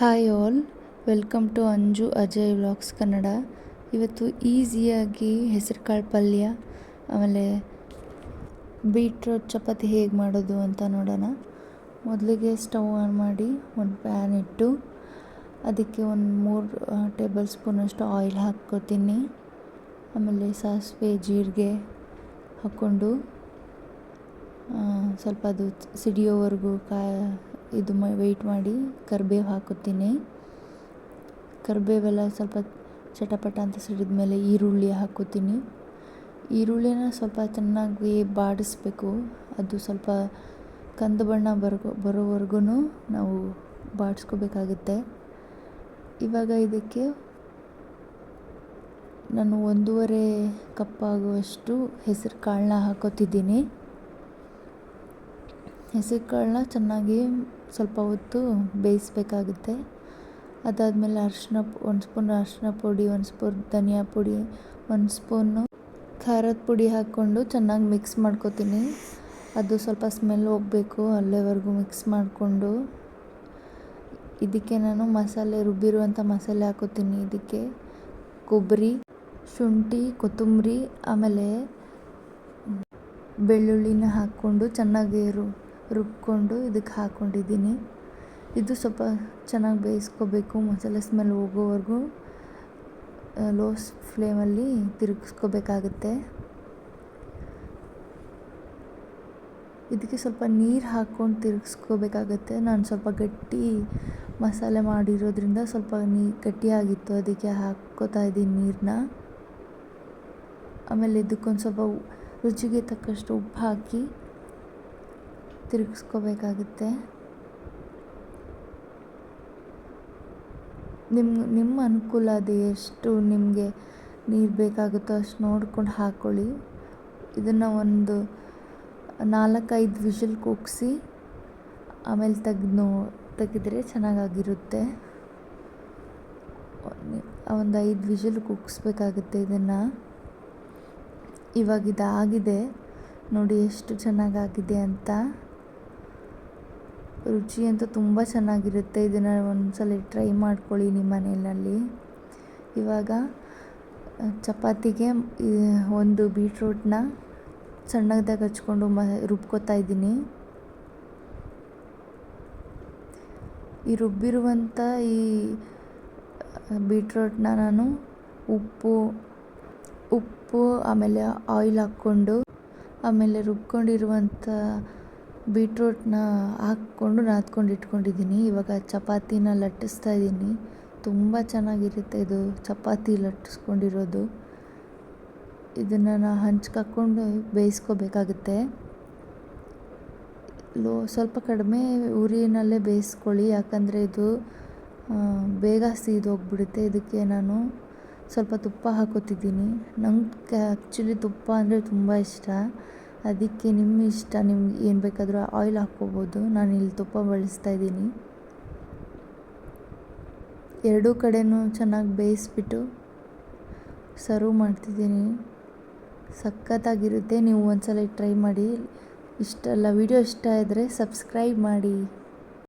Hi all welcome to Anju Ajay vlogs Kannada ಇವತ್ತು ಈಸಿಯಾಗಿ ಹೆಸರುಕಾಳು ಪಲ್ಯ, ಆಮೇಲೆ ಬೀಟ್ರೋಟ್ ಚಪಾತಿ ಹೇಗೆ ಮಾಡೋದು ಅಂತ ನೋಡೋಣ. ಮೊದಲಿಗೆ ಸ್ಟವ್ ಆನ್ ಮಾಡಿ ಒಂದು ಪ್ಯಾನ್ ಇಟ್ಟು ಅದಕ್ಕೆ ಒಂದು ಮೂರು ಟೇಬಲ್ ಸ್ಪೂನಷ್ಟು ಆಯಿಲ್ ಹಾಕ್ಕೋತೀನಿ. ಆಮೇಲೆ ಸಾಸಿವೆ, ಜೀರಿಗೆ ಹಾಕ್ಕೊಂಡು ಸ್ವಲ್ಪ ಅದು ಸಿಡಿಯೋವರೆಗೂ ಕಾ ಇದು ಮ ವೆಯ್ಟ್ ಮಾಡಿ, ಕರ್ಬೇವು ಹಾಕುತ್ತೀನಿ. ಕರಿಬೇವೆಲ್ಲ ಸ್ವಲ್ಪ ಚಟಪಟ ಅಂತ ಸಿಡಿದ ಮೇಲೆ ಈರುಳ್ಳಿ ಹಾಕುತ್ತೀನಿ. ಈರುಳ್ಳಿನ ಸ್ವಲ್ಪ ಚೆನ್ನಾಗಿ ಬಾಡಿಸ್ಬೇಕು. ಅದು ಸ್ವಲ್ಪ ಕಂದು ಬಣ್ಣ ಬರ್ಗೋ ಬರೋವರೆಗೂ ನಾವು ಬಾಡಿಸ್ಕೋಬೇಕಾಗುತ್ತೆ. ಇವಾಗ ಇದಕ್ಕೆ ನಾನು ಒಂದೂವರೆ ಕಪ್ಪಾಗುವಷ್ಟು ಹೆಸರು ಕಾಳನ್ನ ಹಾಕೋತಿದ್ದೀನಿ. ಹೆಸರು ಕಾಳನ್ನ ಚೆನ್ನಾಗಿ ಸ್ವಲ್ಪ ಹೊತ್ತು ಬೇಯಿಸ್ಬೇಕಾಗುತ್ತೆ. ಅದಾದಮೇಲೆ ಅರಿಶಿನ ಒಂದು ಸ್ಪೂನ್ ಅರಿಶಿನ ಪುಡಿ, ಒಂದು ಸ್ಪೂನ್ ಧನಿಯಾ ಪುಡಿ, ಒಂದು ಸ್ಪೂನು ಖಾರದ ಪುಡಿ ಹಾಕ್ಕೊಂಡು ಚೆನ್ನಾಗಿ ಮಿಕ್ಸ್ ಮಾಡ್ಕೊತೀನಿ. ಅದು ಸ್ವಲ್ಪ ಸ್ಮೆಲ್ ಹೋಗಬೇಕು ಅಲ್ಲೇವರೆಗೂ ಮಿಕ್ಸ್ ಮಾಡಿಕೊಂಡು. ಇದಕ್ಕೆ ನಾನು ಮಸಾಲೆ ರುಬ್ಬಿರುವಂಥ ಮಸಾಲೆ ಹಾಕೋತೀನಿ ಇದಕ್ಕೆ. ಕೊಬ್ಬರಿ, ಶುಂಠಿ, ಕೊತ್ತಂಬರಿ, ಆಮೇಲೆ ಬೆಳ್ಳುಳ್ಳಿನ ಹಾಕ್ಕೊಂಡು ಚೆನ್ನಾಗಿ ರು ರುಬ್ಕೊಂಡು ಇದಕ್ಕೆ ಹಾಕ್ಕೊಂಡಿದ್ದೀನಿ. ಇದು ಸ್ವಲ್ಪ ಚೆನ್ನಾಗಿ ಬೇಯಿಸ್ಕೋಬೇಕು. ಮಸಾಲೆ ಸ್ಮೆಲ್ ಹೋಗೋವರೆಗೂ ಲೋ ಫ್ಲೇಮಲ್ಲಿ ತಿರುಗಿಸ್ಕೋಬೇಕಾಗುತ್ತೆ. ಇದಕ್ಕೆ ಸ್ವಲ್ಪ ನೀರು ಹಾಕ್ಕೊಂಡು ತಿರುಗಿಸ್ಕೋಬೇಕಾಗತ್ತೆ. ನಾನು ಸ್ವಲ್ಪ ಗಟ್ಟಿ ಮಸಾಲೆ ಮಾಡಿರೋದ್ರಿಂದ ಸ್ವಲ್ಪ ನೀ, ಗಟ್ಟಿಯಾಗಿತ್ತು. ಅದಕ್ಕೆ ಹಾಕ್ಕೋತಾ ಇದ್ದೀನಿ ನೀರನ್ನ ಆಮೇಲೆ ಇದಕ್ಕೊಂದು ಸ್ವಲ್ಪ ರುಚಿಗೆ ತಕ್ಕಷ್ಟು ಉಪ್ಪು ಹಾಕಿ ತಿರುಗಿಸ್ಕೋಬೇಕಾಗುತ್ತೆ. ನಿಮ್ಮ ನಿಮ್ಮ ಅನುಕೂಲ ಅದು ಎಷ್ಟು, ನಿಮಗೆ ನೀರು ಬೇಕಾಗುತ್ತೋ ಅಷ್ಟು ನೋಡ್ಕೊಂಡು ಹಾಕ್ಕೊಳ್ಳಿ ಇದನ್ನು ಒಂದು ನಾಲ್ಕೈದು ವಿಷಲ್ ಕೂಗಿಸಿ ಆಮೇಲೆ ತೆಗ್ದು ನೋ ತೆಗೆದ್ರೆ ಚೆನ್ನಾಗಾಗಿರುತ್ತೆ. ಒಂದು ಐದು ವಿಷಲ್ ಕೂಗಿಸ್ಬೇಕಾಗುತ್ತೆ ಇದನ್ನು. ಇವಾಗ ಇದಾಗಿದೆ. ನೋಡಿ ಎಷ್ಟು ಚೆನ್ನಾಗಾಗಿದೆ ಅಂತ. ರುಚಿ ಅಂತೂ ತುಂಬ ಚೆನ್ನಾಗಿರುತ್ತೆ. ಇದನ್ನು ಒಂದ್ಸಲ ಟ್ರೈ ಮಾಡ್ಕೊಳ್ಳಿ ನಿಮ್ಮ ಮನೆಯಲ್ಲಿ. ಇವಾಗ ಚಪಾತಿಗೆ ಒಂದು ಬೀಟ್ರೂಟ್ನ ಸಣ್ಣದಾಗಿ ಹಚ್ಕೊಂಡು ಮ, ರುಬ್ಕೋತಾ ಇದ್ದೀನಿ. ಈ ರುಬ್ಬಿರುವಂಥ ಈ ಬೀಟ್ರೂಟ್ನ ನಾನು ಉಪ್ಪು ಉಪ್ಪು, ಆಮೇಲೆ ಆಯಿಲ್ ಹಾಕ್ಕೊಂಡು, ಆಮೇಲೆ ರುಬ್ಕೊಂಡಿರುವಂಥ ಬೀಟ್ರೋಟ್ನ ಹಾಕ್ಕೊಂಡು ನಾದ್ಕೊಂಡು ಇಟ್ಕೊಂಡಿದ್ದೀನಿ. ಇವಾಗ ಚಪಾತಿನ ಲಟ್ಟಿಸ್ತಾ ಇದ್ದೀನಿ. ತುಂಬ ಚೆನ್ನಾಗಿರುತ್ತೆ ಇದು ಚಪಾತಿ ಲಟ್ಟಿಸ್ಕೊಂಡಿರೋದು. ಇದನ್ನು ನಾ ಹಂಚ್ಕಾಕೊಂಡು ಬೇಯಿಸ್ಕೋಬೇಕಾಗುತ್ತೆ. ಲೋ, ಸ್ವಲ್ಪ ಕಡಿಮೆ ಉರಿನಲ್ಲೇ ಬೇಯಿಸ್ಕೊಳ್ಳಿ. ಯಾಕಂದರೆ ಇದು ಬೇಗ ಸೀದೋಗ್ಬಿಡುತ್ತೆ. ಇದಕ್ಕೆ ನಾನು ಸ್ವಲ್ಪ ತುಪ್ಪ ಹಾಕೋತಿದ್ದೀನಿ. ನಂಗೆ ಆ್ಯಕ್ಚುಲಿ ತುಪ್ಪ ಅಂದರೆ ತುಂಬ ಇಷ್ಟ. ಅದಕ್ಕೆ ನಿಮ್ಮ ಇಷ್ಟ, ನಿಮ್ಗೆ ಏನು ಬೇಕಾದರೂ ಆಯಿಲ್ ಹಾಕ್ಕೋಬೋದು. ನಾನು ಇಲ್ಲಿ ತುಪ್ಪ ಬಳಸ್ತಾ ಇದ್ದೀನಿ. ಎರಡೂ ಕಡೆಯೂ ಚೆನ್ನಾಗಿ ಬೇಯಿಸ್ಬಿಟ್ಟು ಸರ್ವ್ ಮಾಡ್ತಿದ್ದೀನಿ. ಸಖತ್ತಾಗಿರುತ್ತೆ, ನೀವು ಒಂದ್ಸಲ ಟ್ರೈ ಮಾಡಿ. ಇಷ್ಟೆಲ್ಲ ವಿಡಿಯೋ ಇಷ್ಟ ಇದ್ದರೆ ಸಬ್ಸ್ಕ್ರೈಬ್ ಮಾಡಿ.